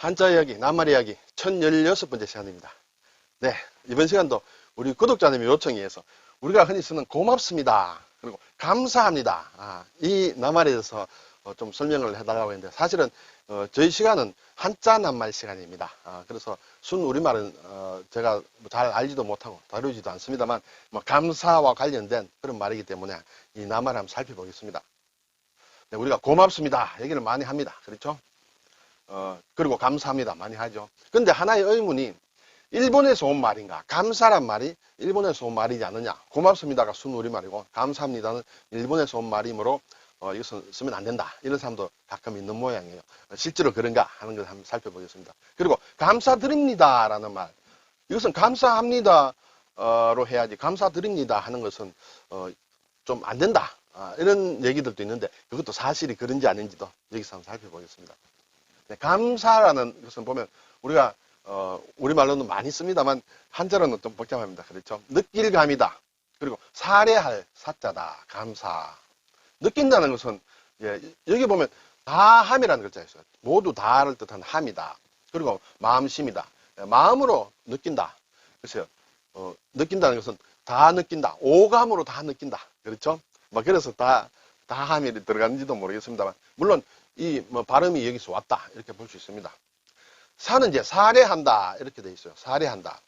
한자 이야기, 낱말 이야기 1016번째 시간입니다. 네, 이번 시간도 우리 구독자님의 요청에 의해서 우리가 흔히 쓰는 고맙습니다. 그리고 감사합니다. 아, 이 낱말에 대해서 어, 좀 설명을 해달라고 했는데 사실은 어, 저희 시간은 한자 낱말 시간입니다. 아, 그래서 순 우리말은 어, 제가 잘 알지도 못하고 다루지도 않습니다만 뭐 감사와 관련된 그런 말이기 때문에 이 낱말을 한번 살펴보겠습니다. 네, 우리가 고맙습니다. 얘기를 많이 합니다. 그렇죠? 어, 그리고 감사합니다. 많이 하죠. 근데 하나의 의문이 일본에서 온 말인가? 감사란 말이 일본에서 온 말이지 않느냐? 고맙습니다가 순 우리말이고 감사합니다는 일본에서 온 말이므로 어, 이것은 쓰면 안 된다. 이런 사람도 가끔 있는 모양이에요. 어, 실제로 그런가 하는 걸 한번 살펴보겠습니다. 그리고 감사드립니다라는 말. 이것은 감사합니다로 해야지 감사드립니다 하는 것은 어, 좀 안 된다. 아, 이런 얘기들도 있는데 그것도 사실이 그런지 아닌지도 여기서 한번 살펴보겠습니다. 네, 감사라는 것은 보면 우리가 어, 우리말로는 많이 씁니다만 한자로는 좀 복잡합니다. 그렇죠? 느낄 감이다. 그리고 사례할 사자다. 감사. 느낀다는 것은 예, 여기 보면 다함이라는 글자 있어요. 모두 다를 뜻하는 함이다. 그리고 마음심이다. 예, 마음으로 느낀다. 그래서 어, 느낀다는 것은 다 느낀다. 오감으로 다 느낀다. 그렇죠? 뭐 그래서 다 다함이 들어갔는지도 모르겠습니다만 물론 이 뭐 발음이 여기서 왔다 이렇게 볼 수 있습니다. 사는 이제 사례한다 이렇게 돼 있어요. 사례한다.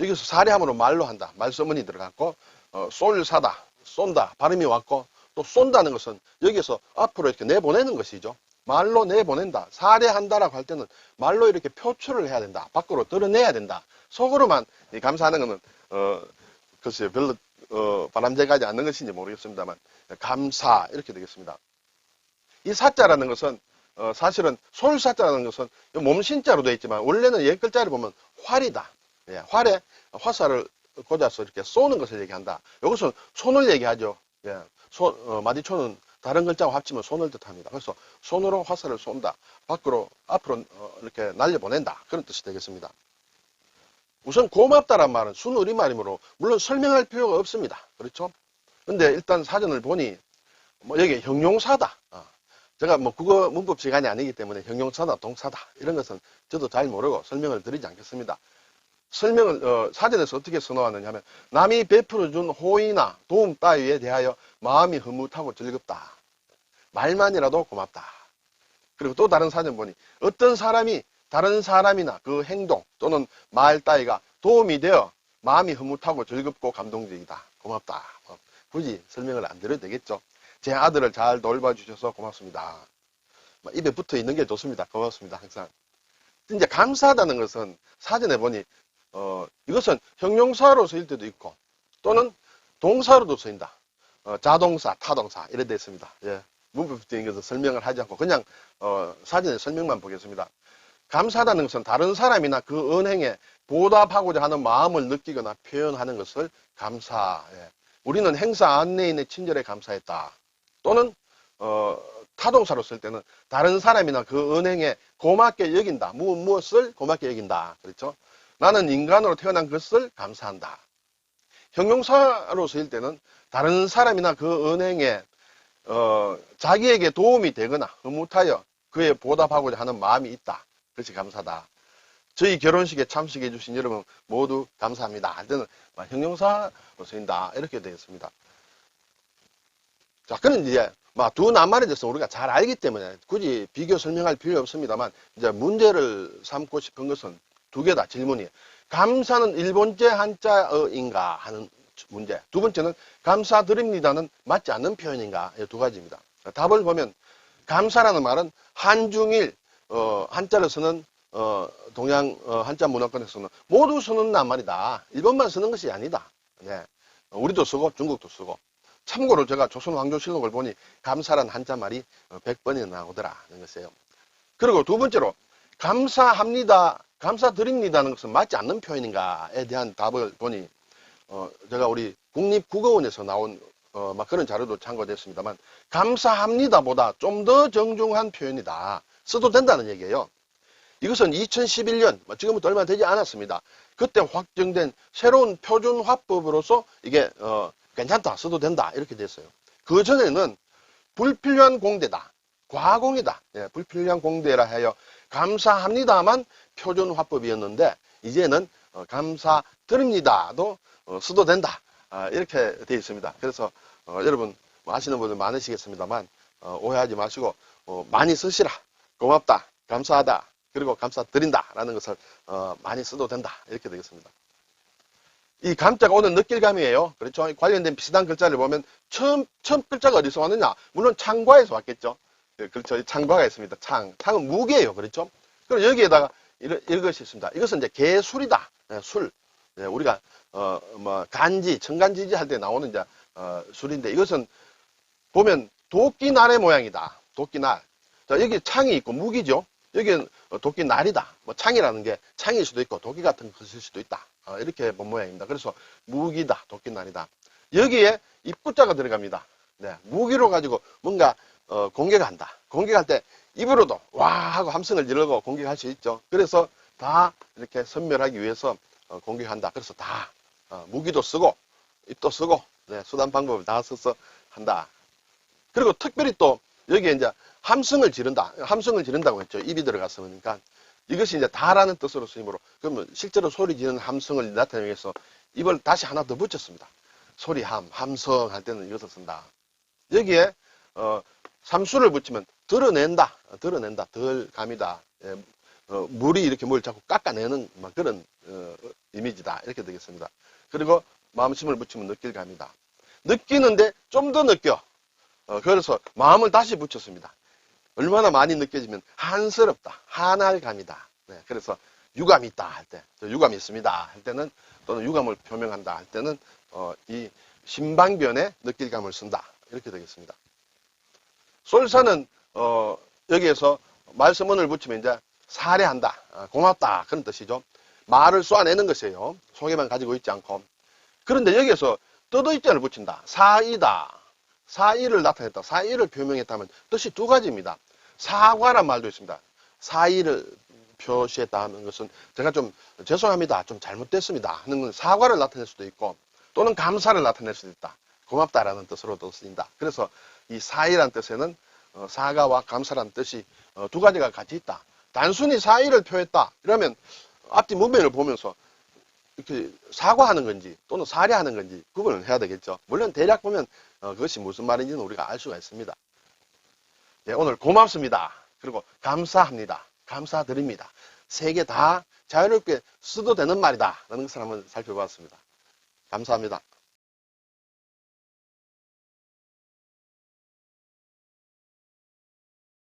여기서 사례함으로 말로 한다. 말소문이 들어갔고 어, 쏠 사다, 쏜다 발음이 왔고 또 쏜다는 것은 여기서 앞으로 이렇게 내보내는 것이죠. 말로 내보낸다. 사례한다라고 할 때는 말로 이렇게 표출을 해야 된다. 밖으로 드러내야 된다. 속으로만 이 감사하는 것은 어 글쎄요 별로 어, 바람직하지 않는 것인지 모르겠습니다만 감사 이렇게 되겠습니다. 이 사자라는 것은 어, 사실은 솔사자라는 것은 몸신자로 되어 있지만 원래는 옛 글자를 보면 활이다. 예, 활에 화살을 꽂아서 이렇게 쏘는 것을 얘기한다. 이것은 손을 얘기하죠. 예, 손, 어, 마디초는 다른 글자와 합치면 손을 뜻합니다. 그래서 손으로 화살을 쏜다. 밖으로 앞으로 어, 이렇게 날려보낸다. 그런 뜻이 되겠습니다. 우선 고맙다란 말은 순우리말이므로 물론 설명할 필요가 없습니다. 그렇죠? 근데 일단 사전을 보니 뭐 여기 형용사다. 어. 제가 뭐 국어 문법 시간이 아니기 때문에 형용사다, 동사다 이런 것은 저도 잘 모르고 설명을 드리지 않겠습니다. 설명을 어, 사전에서 어떻게 써놓았느냐 하면 남이 베풀어준 호의나 도움 따위에 대하여 마음이 흐뭇하고 즐겁다. 말만이라도 고맙다. 그리고 또 다른 사전 보니 어떤 사람이 다른 사람이나 그 행동 또는 말 따위가 도움이 되어 마음이 흐뭇하고 즐겁고 감동적이다. 고맙다. 뭐 굳이 설명을 안 드려도 되겠죠. 제 아들을 잘 돌봐주셔서 고맙습니다. 뭐 입에 붙어 있는 게 좋습니다. 고맙습니다. 항상. 이제 감사하다는 것은 사전에 보니 어, 이것은 형용사로 쓰일 때도 있고 또는 동사로도 쓰인다. 어, 자동사, 타동사 이래 되어 있습니다. 예. 문법적인 것을 설명을 하지 않고 그냥 어, 사전에 설명만 보겠습니다. 감사하다는 것은 다른 사람이나 그 은행에 보답하고자 하는 마음을 느끼거나 표현하는 것을 감사. 예. 우리는 행사 안내인의 친절에 감사했다. 또는 어, 타동사로 쓸 때는 다른 사람이나 그 은행에 고맙게 여긴다. 무엇 무엇을 고맙게 여긴다. 그렇죠? 나는 인간으로 태어난 것을 감사한다. 형용사로 쓰일 때는 다른 사람이나 그 은행에 어, 자기에게 도움이 되거나 흐뭇하여 그에 보답하고자 하는 마음이 있다. 그것이 감사다. 저희 결혼식에 참석해 주신 여러분 모두 감사합니다. 할 때는 형용사로 쓰인다. 이렇게 되겠습니다. 자, 그는 이제 두 낱말에 대해서 우리가 잘 알기 때문에 굳이 비교 설명할 필요 없습니다만 이제 문제를 삼고 싶은 것은 두 개 다 질문이. 감사는 일본제 한자어인가 하는 문제. 두 번째는 감사드립니다는 맞지 않는 표현인가 이 두 가지입니다. 답을 보면 감사라는 말은 한중일 어, 한자를 쓰는 어, 동양 어, 한자 문화권에서는 모두 쓰는 낱말이다. 일본만 쓰는 것이 아니다. 네. 우리도 쓰고 중국도 쓰고 참고로 제가 조선 왕조실록을 보니 감사란 한자말이 100번이나 나오더라 는 것이에요 그리고 두 번째로 감사합니다 감사드립니다는 것은 맞지 않는 표현인가에 대한 답을 보니 어, 제가 우리 국립국어원에서 나온 어, 막 그런 자료도 참고됐습니다만 감사합니다보다 좀 더 정중한 표현이다. 써도 된다는 얘기예요. 이것은 2011년 뭐 지금부터 얼마 되지 않았습니다. 그때 확정된 새로운 표준 화법으로서 이게 어, 괜찮다 써도 된다 이렇게 됐어요. 그 전에는 불필요한 공대다. 과공이다. 예, 불필요한 공대라 하여 감사합니다만 표준 화법이었는데 이제는 어, 감사드립니다도 어, 써도 된다. 아, 이렇게 되어 있습니다. 그래서 어, 여러분 뭐 아시는 분들 많으시겠습니다만 어, 오해하지 마시고 어, 많이 쓰시라. 고맙다. 감사하다. 그리고 감사드린다라는 것을 어, 많이 써도 된다. 이렇게 되겠습니다. 이 감자가 오늘 느낄감이에요. 그렇죠? 관련된 비슷한 글자를 보면 처음 처음 글자가 어디서 왔느냐? 물론 창과에서 왔겠죠. 그, 그렇죠. 이 창과가 있습니다. 창. 창은 무게예요. 그렇죠? 그럼 여기에다가 이런, 이것이 있습니다. 이것은 이제 개술이다. 예, 술. 예, 우리가 어, 뭐 간지, 청간지지 할 때 나오는 이제 어, 술인데 이것은 보면 도끼날의 모양이다. 도끼날. 자, 여기 창이 있고 무기죠. 여기는 어, 도끼날이다. 뭐 창이라는 게 창일 수도 있고 도끼 같은 것일 수도 있다. 어, 이렇게 본 모양입니다. 그래서 무기다. 도끼날이다. 여기에 입구자가 들어갑니다. 네, 무기로 가지고 뭔가 어, 공격한다. 공격할 때 입으로도 와 하고 함성을 지르고 공격할 수 있죠. 그래서 다 이렇게 선멸하기 위해서 어, 공격한다. 그래서 다 어, 무기도 쓰고 입도 쓰고 네, 수단 방법을 다 써서 한다. 그리고 특별히 또 여기에 이제 함성을 지른다. 함성을 지른다고 했죠. 입이 들어갔으니까 이것이 이제 다라는 뜻으로 쓰이므로 그러면 실제로 소리 지르는 함성을 나타내기 위해서 입을 다시 하나 더 붙였습니다. 소리함, 함성 할 때는 이것을 쓴다. 여기에 어, 삼수를 붙이면 드러낸다, 드러낸다, 덜 감이다. 예, 어, 물이 이렇게 뭘 자꾸 깎아내는 막 그런 어, 이미지다 이렇게 되겠습니다. 그리고 마음심을 붙이면 느낄 감이다. 느끼는데 좀 더 느껴. 어, 그래서 마음을 다시 붙였습니다. 얼마나 많이 느껴지면 한스럽다, 한할 감이다. 네, 그래서 유감이 있다 할 때, 저 유감이 있습니다 할 때는 또는 유감을 표명한다 할 때는 어, 이 신방변에 느낄 감을 쓴다 이렇게 되겠습니다. 솔사는 어, 여기에서 말씀문을 붙이면 이제 사례한다, 아, 고맙다 그런 뜻이죠. 말을 쏘아내는 것이에요. 속에만 가지고 있지 않고. 그런데 여기에서 떠도 입자를 붙인다. 사이다. 사이를 나타냈다. 사이를 표명했다면 뜻이 두 가지입니다. 사과란 말도 있습니다. 사이를 표시했다는 것은 제가 좀 죄송합니다. 좀 잘못됐습니다. 하는 건 사과를 나타낼 수도 있고 또는 감사를 나타낼 수도 있다. 고맙다라는 뜻으로도 쓰인다. 그래서 이 사이란 뜻에는 어, 사과와 감사란 뜻이 어, 두 가지가 같이 있다. 단순히 사이를 표했다. 이러면 앞뒤 문면을 보면서 이렇게 사과하는 건지 또는 사례하는 건지 구분을 해야 되겠죠. 물론 대략 보면 어, 그것이 무슨 말인지는 우리가 알 수가 있습니다. 네, 오늘 고맙습니다. 그리고 감사합니다. 감사드립니다. 세 개 다 자유롭게 써도 되는 말이다. 라는 것을 한번 살펴봤습니다. 감사합니다.